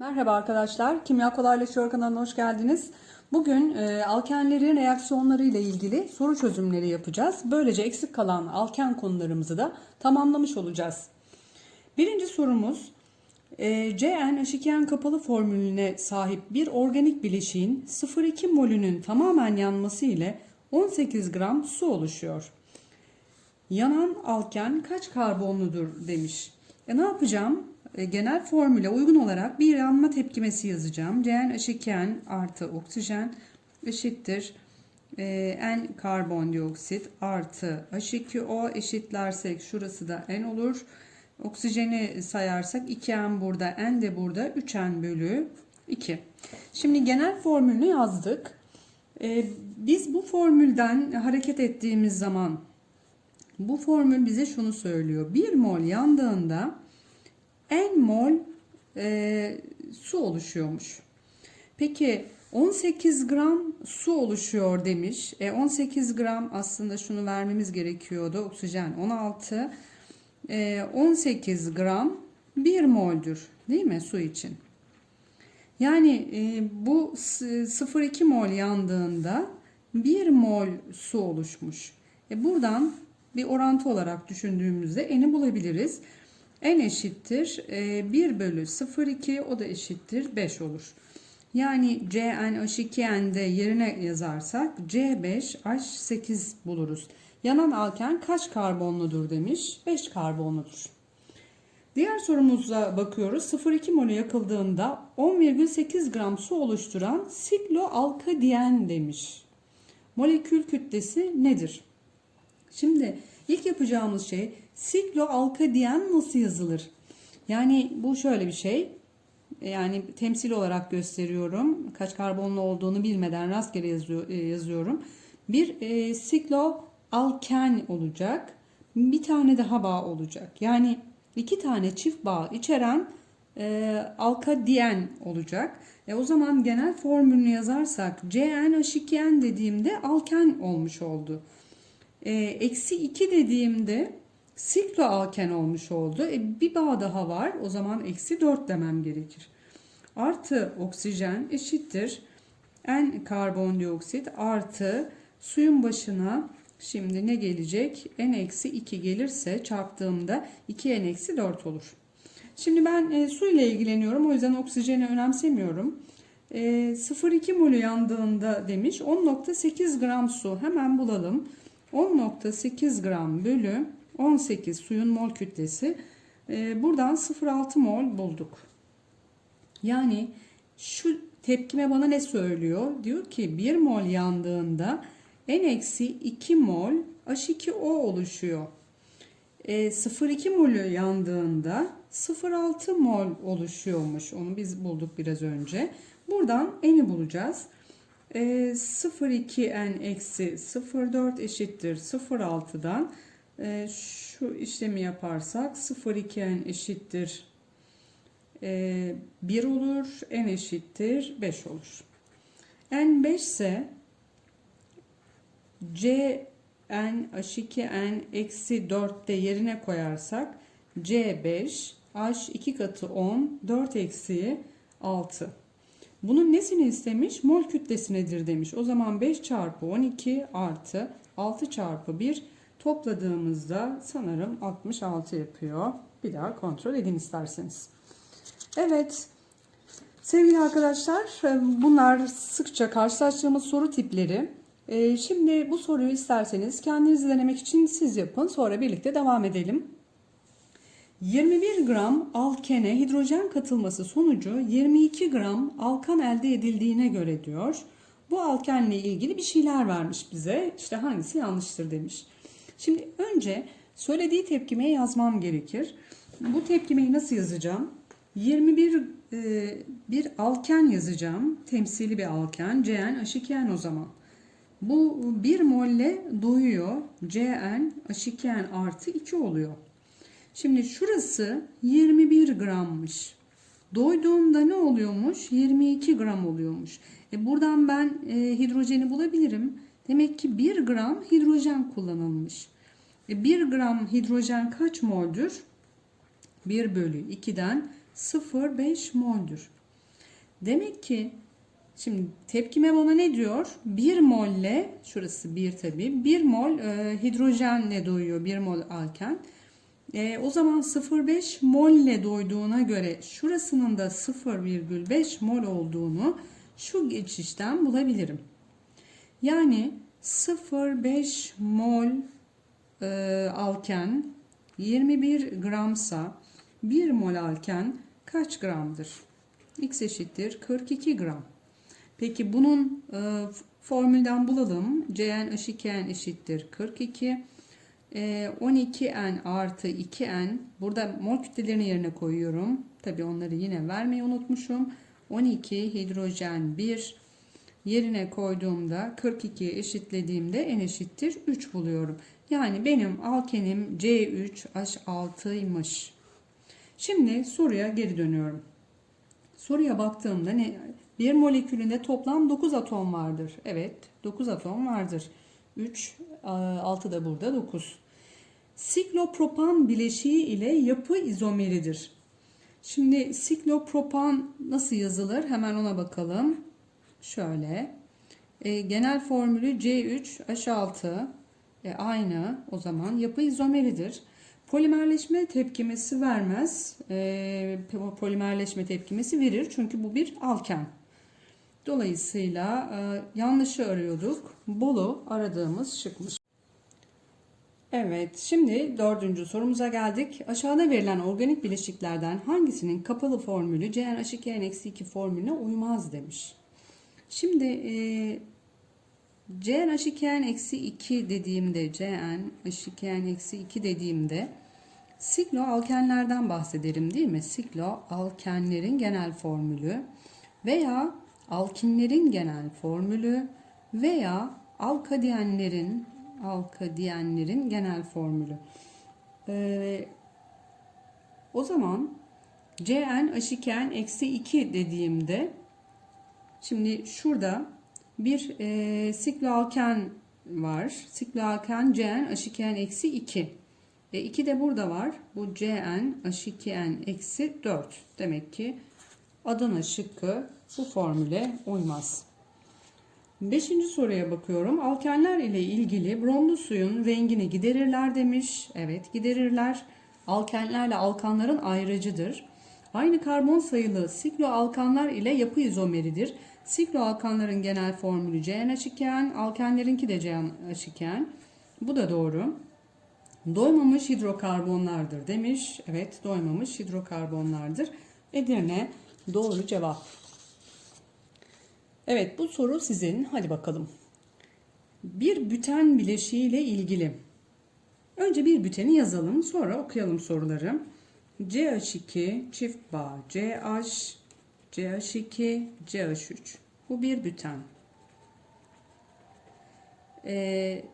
Merhaba arkadaşlar, Kimya Kolaylaşıyor kanalına hoş geldiniz. Bugün e, alkenlerin reaksiyonları ile ilgili soru çözümleri yapacağız. Böylece eksik kalan alken konularımızı da tamamlamış olacağız. Birinci sorumuz, e, CnH2n kapalı formülüne sahip bir organik bileşiğin 0,2 molünün tamamen yanması ile 18 gram su oluşuyor. Yanan alken kaç karbonludur demiş. E ne yapacağım? E, genel formüle uygun olarak bir yanma tepkimesi yazacağım. CnH2n artı oksijen eşittir e, N karbondioksit artı H2O eşitlersek şurası da N olur. Oksijeni sayarsak 2N burada, N de burada 3N bölü 2. Şimdi genel formülünü yazdık. E, biz bu formülden hareket ettiğimiz zaman bu formül bize şunu söylüyor. 1 mol yandığında n mol e, su oluşuyormuş. Peki 18 gram su oluşuyor demiş. E, 18 gram aslında şunu vermemiz gerekiyordu. Oksijen 16. E, 18 gram 1 moldür değil mi su için? Yani e, bu 0,2 mol yandığında 1 mol su oluşmuş. E, buradan bir orantı olarak düşündüğümüzde n'i bulabiliriz. N eşittir 1 bölü 0,2 o da eşittir 5 olur. Yani CnH2n'de yerine yazarsak C5H8 buluruz. Yanan alken kaç karbonludur demiş. 5 karbonludur. Diğer sorumuza bakıyoruz. 0,2 molü yakıldığında 10,8 gram su oluşturan sikloalkadiyen demiş. Molekül kütlesi nedir? Şimdi ilk yapacağımız şey sikloalkadiyen nasıl yazılır? Yani bu şöyle bir şey. Yani temsil olarak gösteriyorum. Kaç karbonlu olduğunu bilmeden rastgele yazıyor, e, yazıyorum. Bir e, sikloalken olacak. Bir tane daha bağ olacak. Yani iki tane çift bağ içeren e, alkadiyen olacak. E, o zaman genel formülünü yazarsak CnH2n dediğimde alken olmuş oldu. E, eksi 2 dediğimde sikloalken olmuş oldu. E, bir bağ daha var. O zaman eksi 4 demem gerekir. Artı oksijen eşittir. N karbondioksit artı suyun başına şimdi ne gelecek? N eksi 2 gelirse çarptığımda 2N eksi 4 olur. Şimdi ben e, su ile ilgileniyorum. O yüzden oksijeni önemsemiyorum. E, 0,2 molü yandığında demiş 10.8 gram su. Hemen bulalım. 10.8 gram bölü 18 suyun mol kütlesi. Ee, buradan 0.6 mol bulduk. Yani şu tepkime bana ne söylüyor? Diyor ki 1 mol yandığında n-2 mol H2O oluşuyor. E, 0,2 molü yandığında 0,6 mol oluşuyormuş. Onu biz bulduk biraz önce. Buradan n'i bulacağız. E, 0,2n eksi 0,4 eşittir 0,6'dan e, şu işlemi yaparsak 0,2n eşittir e, 1 olur. n eşittir 5 olur. n 5 ise c n h2n eksi 4 de yerine koyarsak c5 h 2 katı 10 4 eksi 6 bunun nesini istemiş? Mol kütlesinedir demiş. O zaman 5 çarpı 12 artı 6 çarpı 1 topladığımızda sanırım 66 yapıyor. Bir daha kontrol edin isterseniz. Evet. Sevgili arkadaşlar bunlar sıkça karşılaştığımız soru tipleri. Ee, şimdi bu soruyu isterseniz kendiniz denemek için siz yapın. Sonra birlikte devam edelim. 21 gram alkene hidrojen katılması sonucu 22 gram alkan elde edildiğine göre diyor. Bu alkenle ilgili bir şeyler vermiş bize. İşte hangisi yanlıştır demiş. Şimdi önce söylediği tepkimeyi yazmam gerekir. Bu tepkimeyi nasıl yazacağım? 21 e, bir alken yazacağım. Temsili bir alken. Cn H2n o zaman. Bu 1 molle doyuyor. Cn H2n artı 2 oluyor. Şimdi şurası 21 grammış. Doyduğunda ne oluyormuş? 22 gram oluyormuş. E buradan ben e, hidrojeni bulabilirim. Demek ki 1 gram hidrojen kullanılmış. E 1 gram hidrojen kaç moldür? 1 bölü 2'den 0,5 moldür. Demek ki şimdi tepkime bana ne diyor? 1 molle şurası 1 tabi 1 mol e, hidrojenle doyuyor 1 mol alken. E, o zaman 0,5 molle doyduğuna göre şurasının da 0,5 mol olduğunu şu geçişten bulabilirim. Yani 0,5 mol e, alken 21 gramsa 1 mol alken kaç gramdır? X eşittir 42 gram. Peki bunun e, formülden bulalım. Cn H2n eşittir 42. E, 12n artı 2n. Burada mol kütlelerini yerine koyuyorum. Tabi onları yine vermeyi unutmuşum. 12 hidrojen 1 yerine koyduğumda 42'ye eşitlediğimde n eşittir 3 buluyorum. Yani benim alkenim C3H6'ymış. Şimdi soruya geri dönüyorum. Soruya baktığımda ne? Bir molekülünde toplam 9 atom vardır. Evet, 9 atom vardır. 3, 6 da burada 9. Siklopropan bileşiği ile yapı izomeridir. Şimdi siklopropan nasıl yazılır? Hemen ona bakalım. Şöyle. E, genel formülü C3H6 e, aynı o zaman yapı izomeridir. Polimerleşme tepkimesi vermez. E, polimerleşme tepkimesi verir çünkü bu bir alken. Dolayısıyla e, yanlışı arıyorduk. Bolu aradığımız şıkmış. Evet, şimdi dördüncü sorumuza geldik. Aşağıda verilen organik bileşiklerden hangisinin kapalı formülü CnH2n-2 formülüne uymaz demiş. Şimdi e, CnH2n-2 dediğimde CnH2n-2 dediğimde sikloalkenlerden bahsederim değil mi? Sikloalkenlerin genel formülü veya alkinlerin genel formülü veya alkadiyenlerin alkadiyenlerin genel formülü. Ee, o zaman CnH2n-2 dediğimde şimdi şurada bir e, sikloalken var. Sikloalken CnH2n-2. E, 2 de burada var. Bu CnH2n-4. Demek ki Adana şıkkı bu formüle uymaz. Beşinci soruya bakıyorum. Alkenler ile ilgili bromlu suyun rengini giderirler demiş. Evet giderirler. Alkenlerle alkanların ayrıcıdır. Aynı karbon sayılı sikloalkanlar ile yapı izomeridir. Sikloalkanların genel formülü CnH2n, alkenlerinki de CnH2n. Bu da doğru. Doymamış hidrokarbonlardır demiş. Evet doymamış hidrokarbonlardır. Edirne doğru cevap. Evet bu soru sizin. Hadi bakalım. Bir büten bileşiği ile ilgili. Önce bir büteni yazalım sonra okuyalım soruları. CH2 çift bağ CH CH2 CH3 bu bir büten. Ee,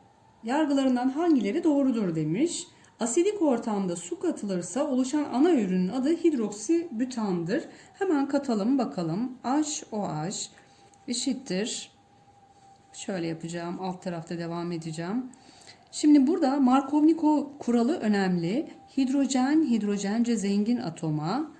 yargılarından hangileri doğrudur demiş. Asidik ortamda su katılırsa oluşan ana ürünün adı hidroksi bütandır. Hemen katalım bakalım. HOH eşittir. Şöyle yapacağım. Alt tarafta devam edeceğim. Şimdi burada Markovnikov kuralı önemli. Hidrojen, hidrojence zengin atoma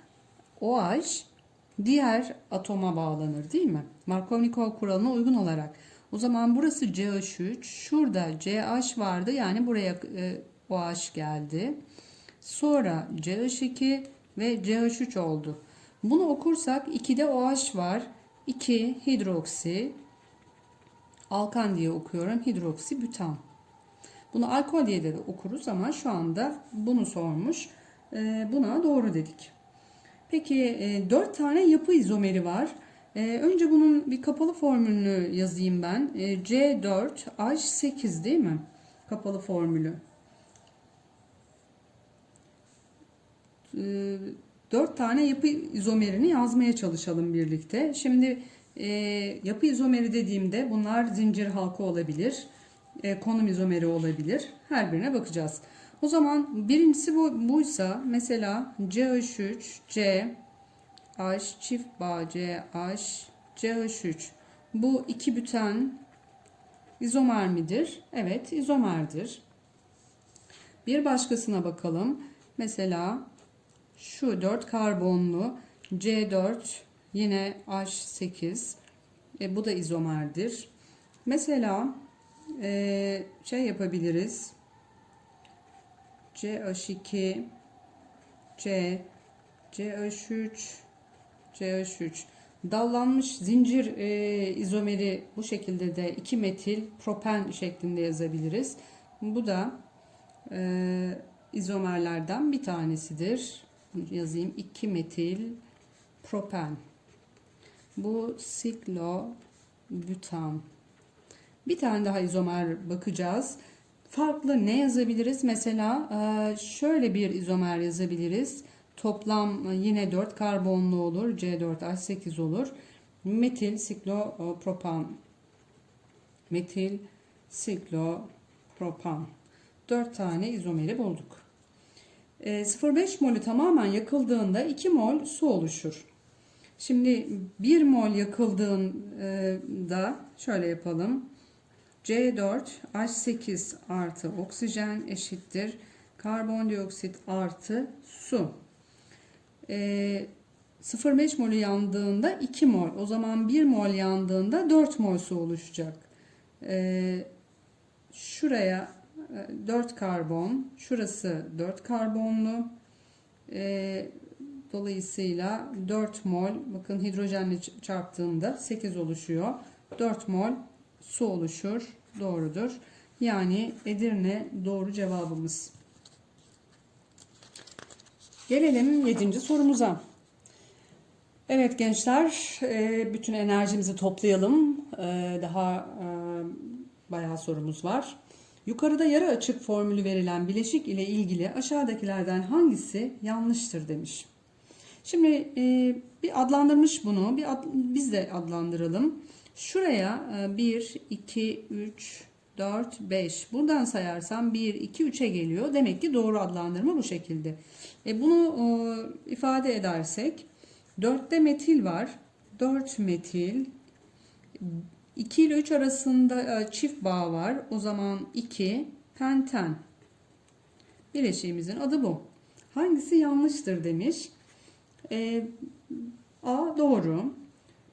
OH diğer atoma bağlanır değil mi? Markovnikov kuralına uygun olarak. O zaman burası CH3, şurada CH vardı yani buraya e, OH geldi. Sonra CH2 ve CH3 oldu. Bunu okursak 2'de OH var. 2 hidroksi alkan diye okuyorum. Hidroksi bütan. Bunu alkol diye de okuruz ama şu anda bunu sormuş. Ee, buna doğru dedik. Peki 4 e, tane yapı izomeri var. Ee, önce bunun bir kapalı formülünü yazayım ben. Ee, C4H8 değil mi? Kapalı formülü. 4 tane yapı izomerini yazmaya çalışalım birlikte. Şimdi e, yapı izomeri dediğimde bunlar zincir halka olabilir, e, konum izomeri olabilir. Her birine bakacağız. O zaman birincisi bu, buysa mesela CH3, C, H, çift bağ CH, CH3. Bu iki büten izomer midir? Evet izomerdir. Bir başkasına bakalım. Mesela şu 4 karbonlu C4 Yine H8. E, bu da izomerdir. Mesela e, şey yapabiliriz. CH2 C CH3 CH3 dallanmış zincir e, izomeri bu şekilde de 2 metil propen şeklinde yazabiliriz. Bu da e, izomerlerden bir tanesidir. Yazayım 2 metil propen. Bu siklobutan. Bir tane daha izomer bakacağız. Farklı ne yazabiliriz? Mesela e, şöyle bir izomer yazabiliriz. Toplam yine 4 karbonlu olur. C4H8 olur. Metil siklopropan. Metil siklopropan. 4 tane izomeri bulduk. E, 0,5 molü tamamen yakıldığında 2 mol su oluşur. Şimdi 1 mol yakıldığında şöyle yapalım. C4 H8 artı oksijen eşittir. Karbondioksit artı su. E, 0,5 molü yandığında 2 mol. O zaman 1 mol yandığında 4 mol su oluşacak. E, şuraya 4 karbon. Şurası 4 karbonlu. E, dolayısıyla 4 mol bakın hidrojenle çarptığında 8 oluşuyor. 4 mol su oluşur. Doğrudur. Yani Edirne doğru cevabımız. Gelelim 7. sorumuza. Evet gençler, e, bütün enerjimizi toplayalım. E, daha e, bayağı sorumuz var. Yukarıda yarı açık formülü verilen bileşik ile ilgili aşağıdakilerden hangisi yanlıştır demiş. Şimdi bir adlandırmış bunu. Bir ad, biz de adlandıralım. Şuraya 1, 2, 3, 4, 5. Buradan sayarsam 1, 2, 3'e geliyor. Demek ki doğru adlandırma bu şekilde. E bunu e, ifade edersek 4'te metil var. 4 metil 2 ile 3 arasında e, çift bağ var. O zaman 2 penten. Bileşiğimizin adı bu. Hangisi yanlıştır demiş. E, A doğru.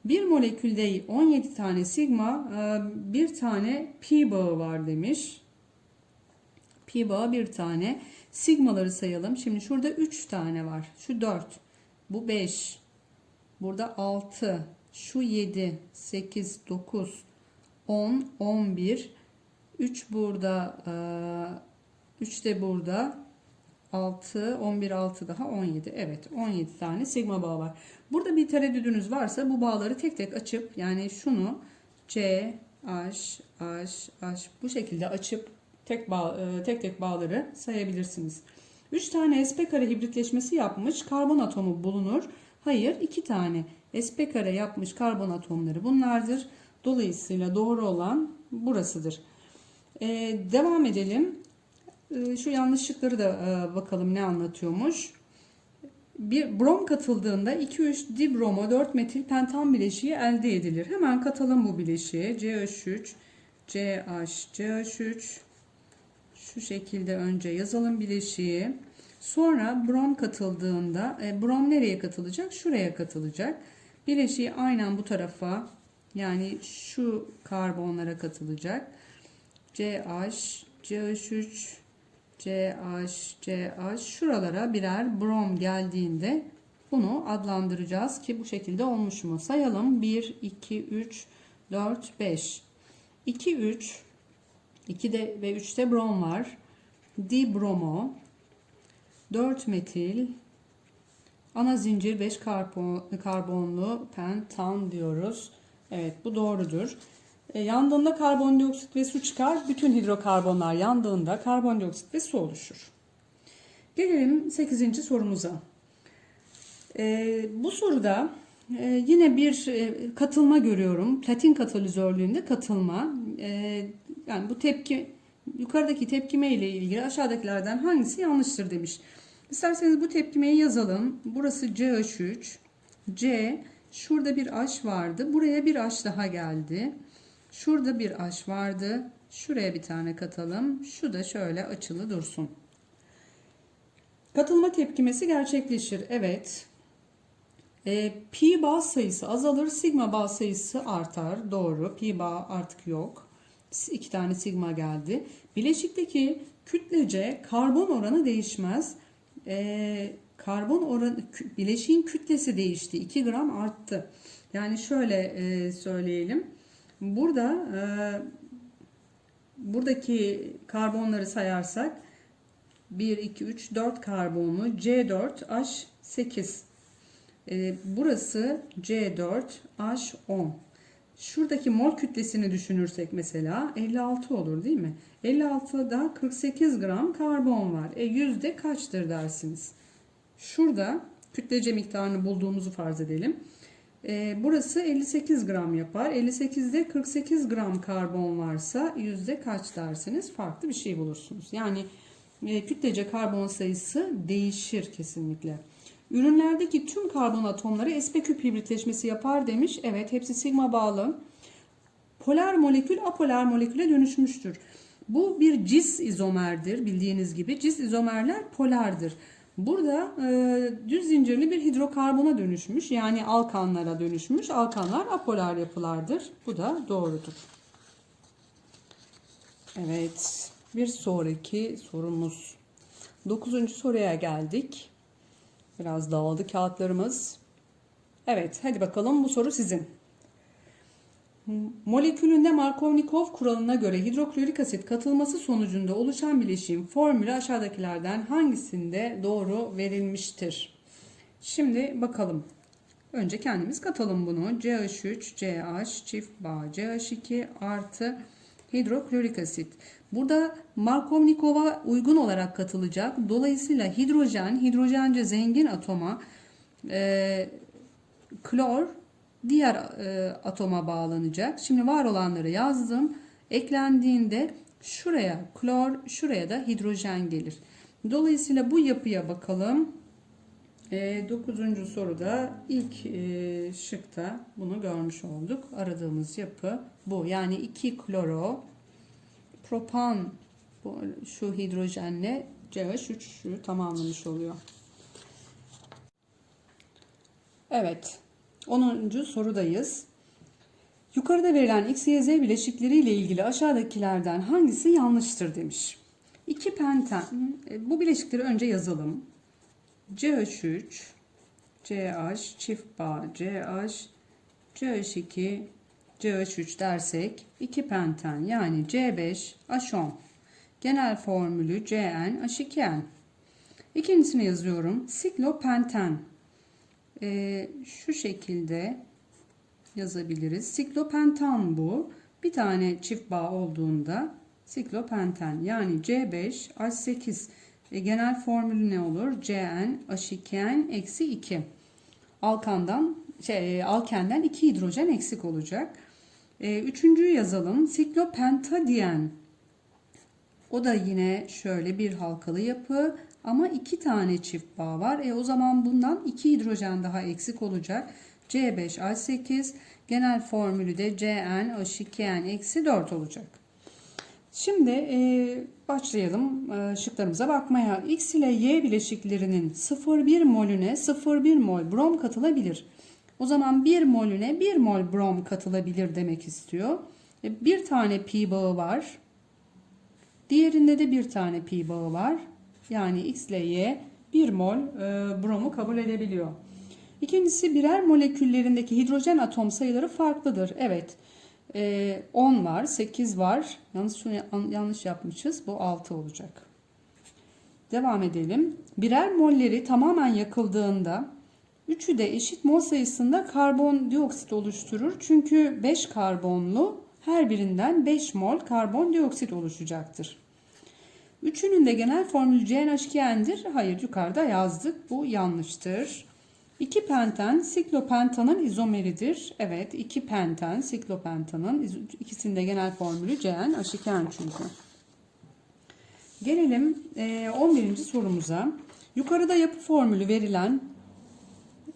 Bir molekülde 17 tane sigma, e, bir tane pi bağı var demiş. Pi bağı bir tane. Sigmaları sayalım. Şimdi şurada 3 tane var. Şu 4. Bu 5. Burada 6. Şu 7, 8, 9, 10, 11. 3 burada. 3 e, de burada. 6, 11, 6 daha 17. Evet 17 tane sigma bağı var. Burada bir tereddüdünüz varsa bu bağları tek tek açıp yani şunu C, H, H, H bu şekilde açıp tek bağ, e, tek tek bağları sayabilirsiniz. 3 tane sp kare hibritleşmesi yapmış karbon atomu bulunur. Hayır 2 tane sp kare yapmış karbon atomları bunlardır. Dolayısıyla doğru olan burasıdır. Ee, devam edelim. Ee, şu yanlışlıkları da e, bakalım ne anlatıyormuş. Bir brom katıldığında 2-3 dibromo 4 metil pentan bileşiği elde edilir. Hemen katalım bu bileşiğe. CH3, CH, CH3. Şu şekilde önce yazalım bileşiği. Sonra brom katıldığında e, brom nereye katılacak? Şuraya katılacak. Bileşiği aynen bu tarafa yani şu karbonlara katılacak. CH, CH3, CH, CH şuralara birer brom geldiğinde bunu adlandıracağız ki bu şekilde olmuş mu? Sayalım. 1, 2, 3, 4, 5. 2, 3. 2'de ve 3'te brom var. Dibromo. 4 metil. Ana zincir 5 karbon, karbonlu pentan diyoruz. Evet bu doğrudur. E, yandığında karbondioksit ve su çıkar. Bütün hidrokarbonlar yandığında karbondioksit ve su oluşur. Gelelim 8. sorumuza. E, bu soruda e, yine bir e, katılma görüyorum. Platin katalizörlüğünde katılma. E, yani bu tepki yukarıdaki tepkime ile ilgili aşağıdakilerden hangisi yanlıştır demiş. İsterseniz bu tepkimeyi yazalım. Burası CH3. C şurada bir H vardı. Buraya bir H daha geldi. Şurada bir H vardı. Şuraya bir tane katalım. Şu da şöyle açılı dursun. Katılma tepkimesi gerçekleşir. Evet. E, pi bağ sayısı azalır, sigma bağ sayısı artar. Doğru. Pi bağ artık yok. İki tane sigma geldi. Bileşikteki kütlece karbon oranı değişmez. E, karbon oranı bileşiğin kütlesi değişti. 2 gram arttı. Yani şöyle e, söyleyelim. Burada e, buradaki karbonları sayarsak 1, 2, 3, 4 karbonlu C4H8. Ee, burası C4H10. Şuradaki mol kütlesini düşünürsek mesela 56 olur değil mi? 56'da 48 gram karbon var. E yüzde kaçtır dersiniz? Şurada kütlece miktarını bulduğumuzu farz edelim. Ee, burası 58 gram yapar. 58'de 48 gram karbon varsa yüzde kaç dersiniz? Farklı bir şey bulursunuz. Yani e, kütlece karbon sayısı değişir kesinlikle. Ürünlerdeki tüm karbon atomları sp küp hibritleşmesi yapar demiş. Evet hepsi sigma bağlı. Polar molekül apolar moleküle dönüşmüştür. Bu bir cis izomerdir bildiğiniz gibi. Cis izomerler polardır. Burada e, düz zincirli bir hidrokarbona dönüşmüş. Yani alkanlara dönüşmüş. Alkanlar apolar yapılardır. Bu da doğrudur. Evet. Bir sonraki sorumuz. Dokuzuncu soruya geldik. Biraz dağıldı kağıtlarımız. Evet, hadi bakalım bu soru sizin. Molekülünde Markovnikov kuralına göre hidroklorik asit katılması sonucunda oluşan bileşiğin formülü aşağıdakilerden hangisinde doğru verilmiştir? Şimdi bakalım. Önce kendimiz katalım bunu. CH3, CH, çift bağ, CH2 artı hidroklorik asit. Burada Markovnikov'a uygun olarak katılacak. Dolayısıyla hidrojen, hidrojence zengin atoma e, klor diğer e, atoma bağlanacak. Şimdi var olanları yazdım. Eklendiğinde şuraya klor, şuraya da hidrojen gelir. Dolayısıyla bu yapıya bakalım. E, dokuzuncu soruda ilk e, şıkta bunu görmüş olduk. Aradığımız yapı bu. Yani 2 kloro propan şu hidrojenle CH3'ü tamamlamış oluyor. Evet. 10. sorudayız. Yukarıda verilen X, Y, Z bileşikleri ile ilgili aşağıdakilerden hangisi yanlıştır demiş. 2 penten. e, Bu bileşikleri önce yazalım. CH3, CH, çift bağ, CH, CH2, CH3 dersek 2 penten yani C5, H10. Genel formülü CN, H2N. İkincisini yazıyorum. Siklopenten. Ee, şu şekilde yazabiliriz. Siklopentan bu. Bir tane çift bağ olduğunda siklopenten yani C5 H8 e, genel formülü ne olur? Cn H2n eksi 2. Alkandan şey, e, alkenden 2 hidrojen eksik olacak. E, üçüncüyü yazalım. Siklopentadiyen. O da yine şöyle bir halkalı yapı ama iki tane çift bağ var. E o zaman bundan iki hidrojen daha eksik olacak. C5H8 genel formülü de CnH2n eksi 4 olacak. Şimdi e, başlayalım e, şıklarımıza bakmaya. X ile Y bileşiklerinin 0,1 molüne 0,1 mol brom katılabilir. O zaman 1 molüne 1 mol brom katılabilir demek istiyor. E, bir tane pi bağı var. Diğerinde de bir tane pi bağı var. Yani X ile Y 1 mol e, bromu kabul edebiliyor. İkincisi birer moleküllerindeki hidrojen atom sayıları farklıdır. Evet. E, 10 var, 8 var. Yalnız şunu yanlış yapmışız. Bu 6 olacak. Devam edelim. Birer molleri tamamen yakıldığında üçü de eşit mol sayısında karbondioksit oluşturur. Çünkü 5 karbonlu her birinden 5 mol karbondioksit oluşacaktır. Üçünün de genel formülü CnH2n'dir. Hayır yukarıda yazdık. Bu yanlıştır. 2 penten siklopentanın izomeridir. Evet 2 penten siklopentanın ikisinde genel formülü CnH2n çünkü. Gelelim 11. sorumuza. Yukarıda yapı formülü verilen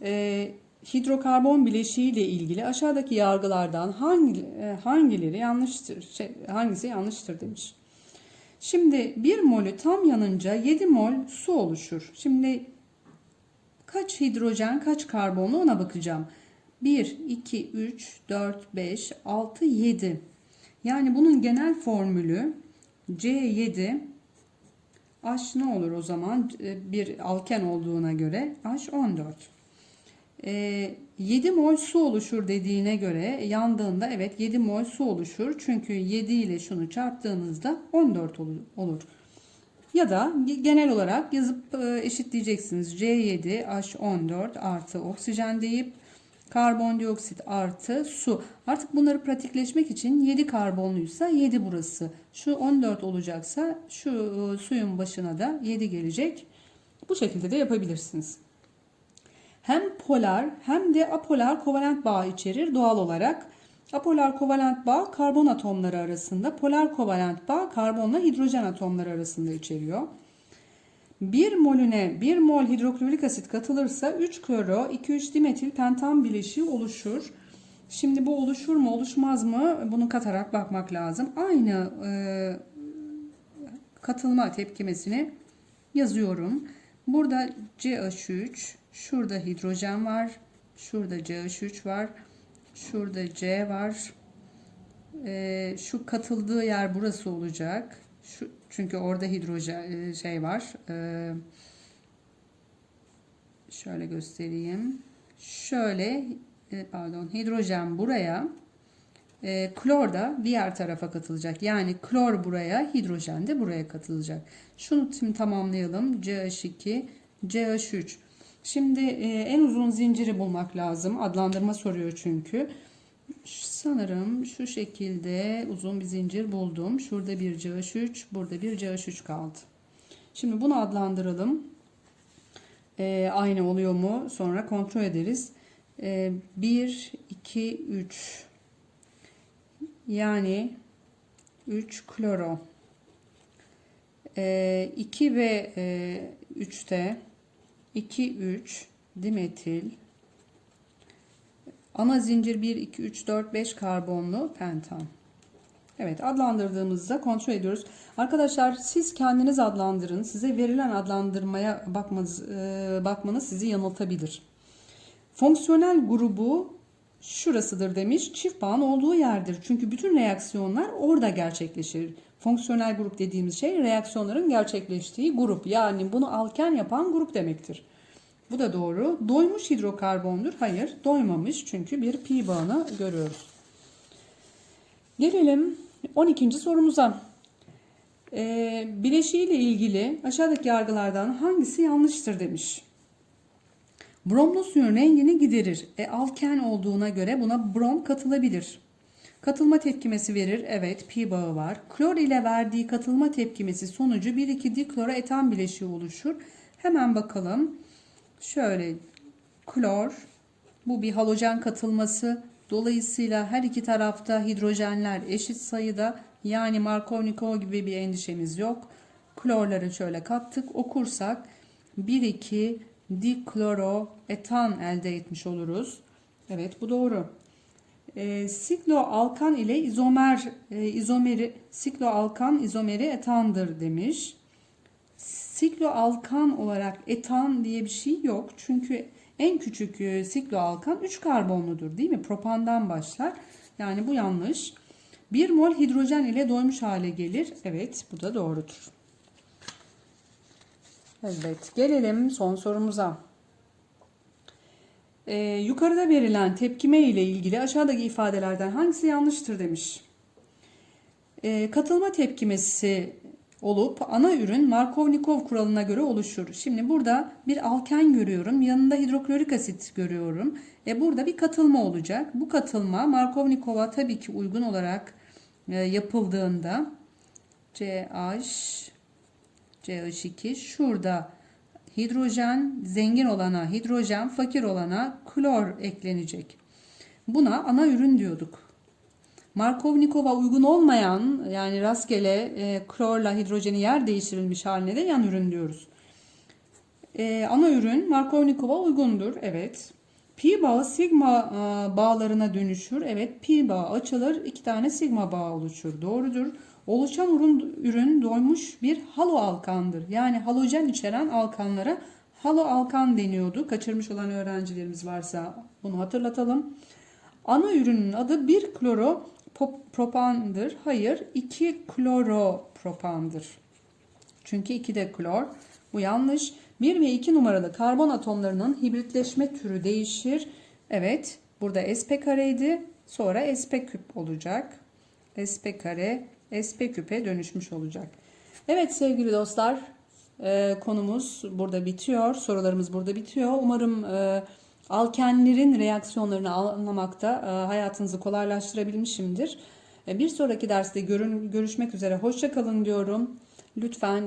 e, hidrokarbon bileşiği ile ilgili aşağıdaki yargılardan hangi, e, hangileri yanlıştır? Şey, hangisi yanlıştır demiş. Şimdi 1 molü tam yanınca 7 mol su oluşur. Şimdi kaç hidrojen kaç karbonlu ona bakacağım. 1, 2, 3, 4, 5, 6, 7. Yani bunun genel formülü C7 H ne olur o zaman? Bir alken olduğuna göre H14. E, 7 mol su oluşur dediğine göre yandığında evet 7 mol su oluşur. Çünkü 7 ile şunu çarptığınızda 14 ol- olur. Ya da genel olarak yazıp e, eşitleyeceksiniz. C7H14 artı oksijen deyip karbondioksit artı su. Artık bunları pratikleşmek için 7 karbonluysa 7 burası. Şu 14 olacaksa şu e, suyun başına da 7 gelecek. Bu şekilde de yapabilirsiniz. Hem polar hem de apolar kovalent bağ içerir doğal olarak. Apolar kovalent bağ karbon atomları arasında, polar kovalent bağ karbonla hidrojen atomları arasında içeriyor. 1 molüne 1 mol hidroklorik asit katılırsa 3 kloro 2,3 dimetil pentan bileşiği oluşur. Şimdi bu oluşur mu oluşmaz mı bunu katarak bakmak lazım. Aynı e, katılma tepkimesini yazıyorum. Burada CH3, şurada hidrojen var, şurada CH3 var, şurada C var. E, şu katıldığı yer burası olacak. Şu, çünkü orada hidrojen e, şey var. E, şöyle göstereyim. Şöyle e, pardon hidrojen buraya e, klor da diğer tarafa katılacak. Yani klor buraya, hidrojen de buraya katılacak. Şunu şimdi tamamlayalım. CH2, CH3. Şimdi e, en uzun zinciri bulmak lazım. Adlandırma soruyor çünkü. Sanırım şu şekilde uzun bir zincir buldum. Şurada bir CH3, burada bir CH3 kaldı. Şimdi bunu adlandıralım. E, aynı oluyor mu? Sonra kontrol ederiz. E, 1, 2, 3. Yani 3 kloro. E, 2 ve e, 3'te 2, 3 dimetil Ana zincir 1, 2, 3, 4, 5 karbonlu pentan. Evet adlandırdığımızda kontrol ediyoruz. Arkadaşlar siz kendiniz adlandırın. Size verilen adlandırmaya bakmanız, bakmanız sizi yanıltabilir. Fonksiyonel grubu şurasıdır demiş. Çift bağın olduğu yerdir. Çünkü bütün reaksiyonlar orada gerçekleşir. Fonksiyonel grup dediğimiz şey reaksiyonların gerçekleştiği grup. Yani bunu alken yapan grup demektir. Bu da doğru. Doymuş hidrokarbondur. Hayır, doymamış çünkü bir pi bağını görüyoruz. Gelelim 12. sorumuza. Ee, bileşiği ile ilgili aşağıdaki yargılardan hangisi yanlıştır demiş. Bromlu suyun rengini giderir. E, alken olduğuna göre buna brom katılabilir. Katılma tepkimesi verir. Evet, pi bağı var. Klor ile verdiği katılma tepkimesi sonucu 1,2 dikloroetan bileşiği oluşur. Hemen bakalım. Şöyle klor bu bir halojen katılması. Dolayısıyla her iki tarafta hidrojenler eşit sayıda. Yani Markovnikov gibi bir endişemiz yok. Klorları şöyle kattık. Okursak 1-2 dikloroetan elde etmiş oluruz. Evet bu doğru. E, sikloalkan ile izomer e, izomeri sikloalkan izomeri etandır demiş. Sikloalkan olarak etan diye bir şey yok. Çünkü en küçük e, sikloalkan 3 karbonludur değil mi? Propandan başlar. Yani bu yanlış. 1 mol hidrojen ile doymuş hale gelir. Evet bu da doğrudur. Evet gelelim son sorumuza. Ee, yukarıda verilen tepkime ile ilgili aşağıdaki ifadelerden hangisi yanlıştır demiş. Ee, katılma tepkimesi olup ana ürün Markovnikov kuralına göre oluşur. Şimdi burada bir alken görüyorum. Yanında hidroklorik asit görüyorum. E burada bir katılma olacak. Bu katılma Markovnikov'a tabii ki uygun olarak e, yapıldığında CH CH2 şurada hidrojen zengin olana hidrojen fakir olana klor eklenecek. Buna ana ürün diyorduk. Markovnikov'a uygun olmayan yani rastgele e, klorla hidrojeni yer değiştirilmiş haline de yan ürün diyoruz. E, ana ürün Markovnikov'a uygundur. Evet. Pi bağı sigma e, bağlarına dönüşür. Evet pi bağı açılır. iki tane sigma bağı oluşur. Doğrudur. Oluşan ürün, ürün doymuş bir halo alkandır. Yani halojen içeren alkanlara halo alkan deniyordu. Kaçırmış olan öğrencilerimiz varsa bunu hatırlatalım. Ana ürünün adı 1 kloropropandır. Hayır, 2 kloropropandır. Çünkü 2 de klor. Bu yanlış. 1 ve 2 numaralı karbon atomlarının hibritleşme türü değişir. Evet, burada sp kareydi. Sonra sp küp olacak. sp kare sp küpe dönüşmüş olacak. Evet sevgili dostlar, e, konumuz burada bitiyor. Sorularımız burada bitiyor. Umarım e, alkenlerin reaksiyonlarını anlamakta e, hayatınızı kolaylaştırabilmişimdir. Bir sonraki derste görün, görüşmek üzere. Hoşça kalın diyorum. Lütfen